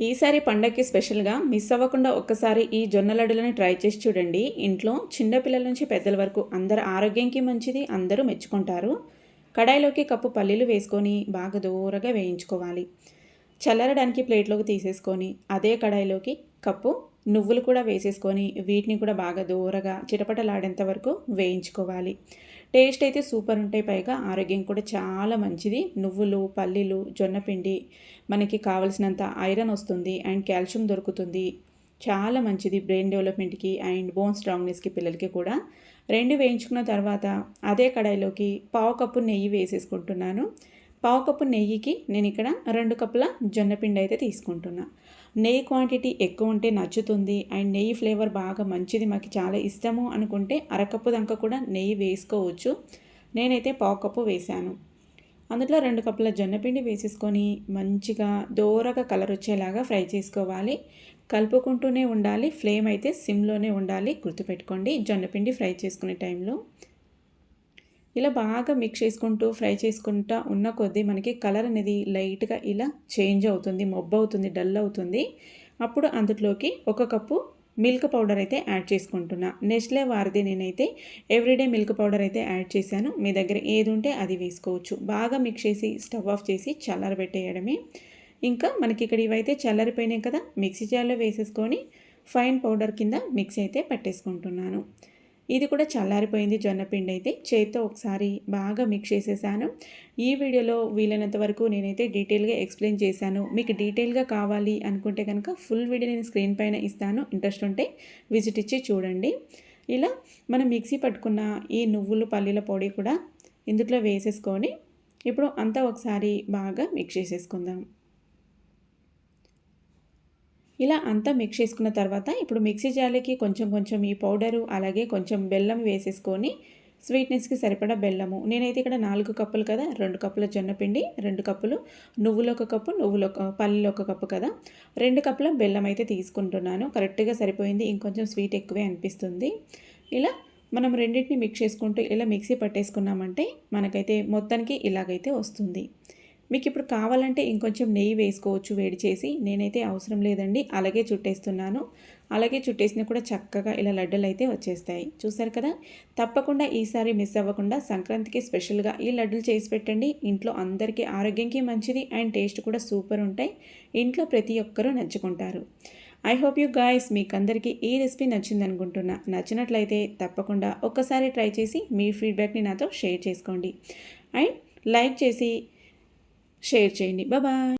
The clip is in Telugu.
ఈసారి పండగకి స్పెషల్గా మిస్ అవ్వకుండా ఒక్కసారి ఈ జొన్న ట్రై చేసి చూడండి. ఇంట్లో చిన్నపిల్లల నుంచి పెద్దల వరకు అందరు ఆరోగ్యంకి మంచిది అందరూ మెచ్చుకుంటారు. కడాయిలోకి కప్పు పల్లీలు వేసుకొని బాగా దూరగా వేయించుకోవాలి. చల్లరడానికి ప్లేట్లోకి తీసేసుకొని అదే కడాయిలోకి కప్పు నువ్వులు కూడా వేసేసుకొని వీటిని కూడా బాగా దూరగా చిటపటలాడేంత వరకు వేయించుకోవాలి. టేస్ట్ అయితే సూపర్ ఉంటాయి. పైగా ఆరోగ్యం కూడా చాలా మంచిది. నువ్వులు పల్లీలు జొన్నపిండి మనకి కావలసినంత ఐరన్ వస్తుంది అండ్ కాల్షియం దొరుకుతుంది. చాలా మంచిది బ్రెయిన్ డెవలప్మెంట్కి అండ్ బోన్ స్ట్రాంగ్నెస్కి పిల్లలకి కూడా. రెండు వేయించుకున్న తర్వాత అదే కడాయిలోకి పావు కప్పు నెయ్యి వేసేసుకుంటున్నాను. పావు కప్పు నెయ్యికి నేను ఇక్కడ రెండు కప్పుల జొన్నపిండి అయితే తీసుకుంటున్నా. నెయ్యి క్వాంటిటీ ఎక్కువ ఉంటే నచ్చుతుంది. అండ్ నెయ్యి ఫ్లేవర్ బాగా మంచిది మాకు చాలా ఇష్టము అనుకుంటే అరకప్పు దాకా కూడా నెయ్యి వేసుకోవచ్చు. నేనైతే పావు కప్పు వేశాను. అందులో రెండు కప్పుల జొన్నపిండి వేసేసుకొని మంచిగా దోరగా కలర్ వచ్చేలాగా ఫ్రై చేసుకోవాలి. కలుపుకుంటూనే ఉండాలి ఫ్లేమ్ అయితే సిమ్లోనే ఉండాలి. గుర్తుపెట్టుకోండి జొన్నపిండి ఫ్రై చేసుకునే టైంలో. ఇలా బాగా మిక్స్ చేసుకుంటూ ఫ్రై చేసుకుంటూ ఉన్న కొద్దీ మనకి కలర్ అనేది లైట్గా ఇలా చేంజ్ అవుతుంది మొబ్బు అవుతుంది డల్ అవుతుంది. అప్పుడు అందులోకి ఒక కప్పు మిల్క్ పౌడర్ అయితే యాడ్ చేసుకుంటున్నా. నెస్లే వారిది నేనైతే ఎవ్రీడే మిల్క్ పౌడర్ అయితే యాడ్ చేశాను. మీ దగ్గర ఏది ఉంటే అది వేసుకోవచ్చు. బాగా మిక్స్ చేసి స్టవ్ ఆఫ్ చేసి చల్లారబెట్టేయడమే ఇంకా మనకి ఇక్కడ ఇవైతే చల్లారిపోయినాయి కదా మిక్సీ జార్లో వేసేసుకొని ఫైన్ పౌడర్ కింద మిక్సీ అయితే పెట్టేసుకుంటున్నాను. ఇది కూడా చల్లారిపోయింది జొన్నపిండి అయితే. చేతితో ఒకసారి బాగా మిక్స్ చేసేసాను. ఈ వీడియోలో వీలైనంత వరకు నేనైతే డీటెయిల్గా ఎక్స్ప్లెయిన్ చేశాను. మీకు డీటెయిల్గా కావాలి అనుకుంటే కనుక ఫుల్ వీడియో నేను స్క్రీన్ పైన ఇస్తాను. ఇంట్రెస్ట్ ఉంటే విజిట్ ఇచ్చి చూడండి. ఇలా మనం మిక్సీ పట్టుకున్న ఈ నువ్వులు పల్లీల పొడి కూడా ఇందులో వేసేసుకొని ఇప్పుడు అంతా ఒకసారి బాగా మిక్స్ చేసేసుకుందాం. ఇలా అంతా మిక్స్ చేసుకున్న తర్వాత ఇప్పుడు మిక్సీ జాలికి కొంచెం కొంచెం ఈ పౌడరు అలాగే కొంచెం బెల్లం వేసేసుకొని స్వీట్నెస్కి సరిపడా బెల్లము. నేనైతే ఇక్కడ నాలుగు కప్పులు కదా రెండు కప్పుల జొన్నపిండి రెండు కప్పులు నువ్వులు ఒక కప్పు నువ్వులు ఒక పల్లీలు ఒక కప్పు కదా. రెండు కప్పుల బెల్లం అయితే తీసుకుంటున్నాను. కరెక్ట్గా సరిపోయింది ఇంకొంచెం స్వీట్ ఎక్కువే అనిపిస్తుంది. ఇలా మనం రెండింటిని మిక్స్ చేసుకుంటూ ఇలా మిక్సీ పట్టేసుకున్నామంటే మనకైతే మొత్తానికి ఇలాగైతే వస్తుంది. మీకు ఇప్పుడు కావాలంటే ఇంకొంచెం నెయ్యి వేసుకోవచ్చు వేడి చేసి. నేనైతే అవసరం లేదండి. అలాగే చుట్టేస్తున్నాను. అలాగే చుట్టేసిన కూడా చక్కగా ఇలా లడ్డూలు అయితే వచ్చేస్తాయి. చూసారు కదా? తప్పకుండా ఈసారి మిస్ అవ్వకుండా సంక్రాంతికి స్పెషల్గా ఈ లడ్డూలు చేసి పెట్టండి. ఇంట్లో అందరికీ ఆరోగ్యంకి మంచిది అండ్ టేస్ట్ కూడా సూపర్ ఉంటాయి. ఇంట్లో ప్రతి ఒక్కరూ నచ్చుకుంటారు. ఐ హోప్ యూ గాయస్ మీకు అందరికీ ఈ రెసిపీ నచ్చింది అనుకుంటున్నా నచ్చినట్లయితే తప్పకుండా ఒక్కసారి ట్రై చేసి మీ ఫీడ్బ్యాక్ని నాతో షేర్ చేసుకోండి. అండ్ లైక్ చేసి షేర్ చేయండి. బాయ్